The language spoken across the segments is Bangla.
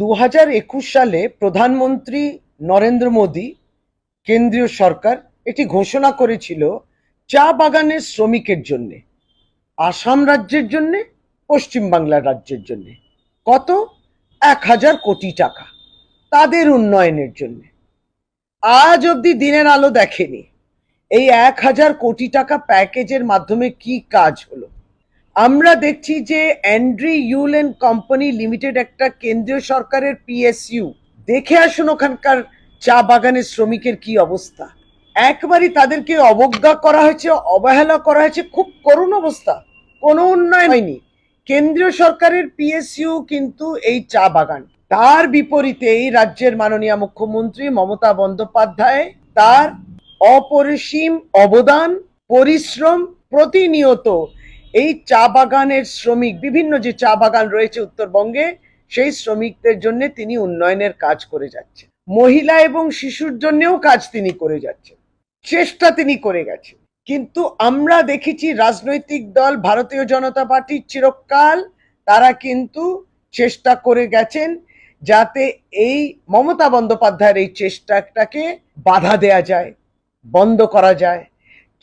দু হাজার একুশ সালে প্রধানমন্ত্রী নরেন্দ্র মোদী কেন্দ্রীয় সরকার এটি ঘোষণা করেছিল চা বাগানের শ্রমিকের জন্য, আসাম রাজ্যের জন্য পশ্চিমবাংলা রাজ্যের জন্য। কত? এক হাজার কোটি টাকা তাদের উন্নয়নের জন্য। আজ অবধি দিনের আলো দেখেনি। এই এক হাজার কোটি টাকা প্যাকেজের মাধ্যমে কি কাজ হলো? আমরা দেখছি যে অ্যান্ড্রি ইউলেন কোম্পানি লিমিটেড একটা কেন্দ্রীয় সরকারের পিএসইউ। দেখে আসুন ওখানকার চা বাগানের শ্রমিকের কি অবস্থা। একবারই তাদেরকে অবজ্ঞা করা হয়েছে, অবহেলা করা হয়েছে, খুব করুণ অবস্থা। কোনো উন্নয়ন হয়নি। কেন্দ্রীয় সরকারের পিএসইউ কিন্তু এই চা বাগান। তার বিপরীতে এই রাজ্যের মাননীয় মুখ্যমন্ত্রী মমতা বন্দ্যোপাধ্যায় তার অপরিসীম অবদান, পরিশ্রম প্রতিনিয়ত এই চা বাগানের শ্রমিক, বিভিন্ন যে চা বাগান রয়েছে উত্তরবঙ্গে, সেই শ্রমিকদের জন্য তিনি উন্নয়নের কাজ করে যাচ্ছেন। মহিলা এবং শিশুর জন্যও কাজ তিনি করে যাচ্ছেন। চেষ্টা তিনি করে গেছেন। কিন্তু আমরা দেখেছি রাজনৈতিক দল, ভারতীয় জনতা পার্টি চিরকাল, তারা কিন্তু চেষ্টা করে গেছেন যাতে এই মমতা বন্দ্যোপাধ্যায়ের এই চেষ্টাটাকে বাধা দেয়া যায়, বন্ধ করা যায়।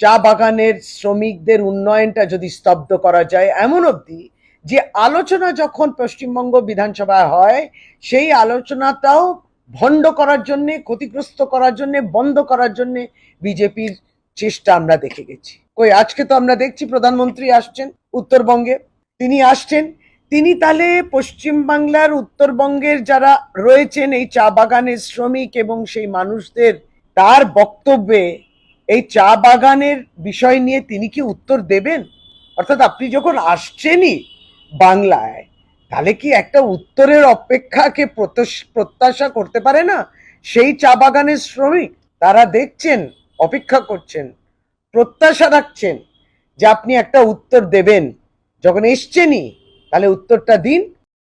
চা বাগানের শ্রমিকদের উন্নয়নটা যদি স্তব্ধ করা যায় এমন অবধি যে আলোচনা যখন পশ্চিমবঙ্গ বিধানসভায় হয়, সেই আলোচনাটাও ভণ্ড করার জন্য, ক্ষতিগ্রস্ত করার জন্য, বন্ধ করার জন্য বিজেপির চেষ্টা আমরা দেখে গেছি। কই, আজকে তো আমরা দেখছি প্রধানমন্ত্রী আসছেন উত্তরবঙ্গে। তিনি আসছেন। তিনি তাহলে পশ্চিমবাংলার উত্তরবঙ্গের যারা রয়েছেন, এই চা বাগানের শ্রমিক এবং সেই মানুষদের, তার বক্তব্যে এই চা বাগানের বিষয় নিয়ে তিনি কি উত্তর দেবেন? অর্থাৎ আপনি যখন আসছেনই বাংলায়, তাহলে কি একটা উত্তরের অপেক্ষাকে প্রত্যাশ- করতে পারে না? সেই চা বাগানের শ্রমিক তারা দেখছেন, অপেক্ষা করছেন, প্রত্যাশা রাখছেন যে আপনি একটা উত্তর দেবেন। যখন এসছেনই, তাহলে উত্তরটা দিন।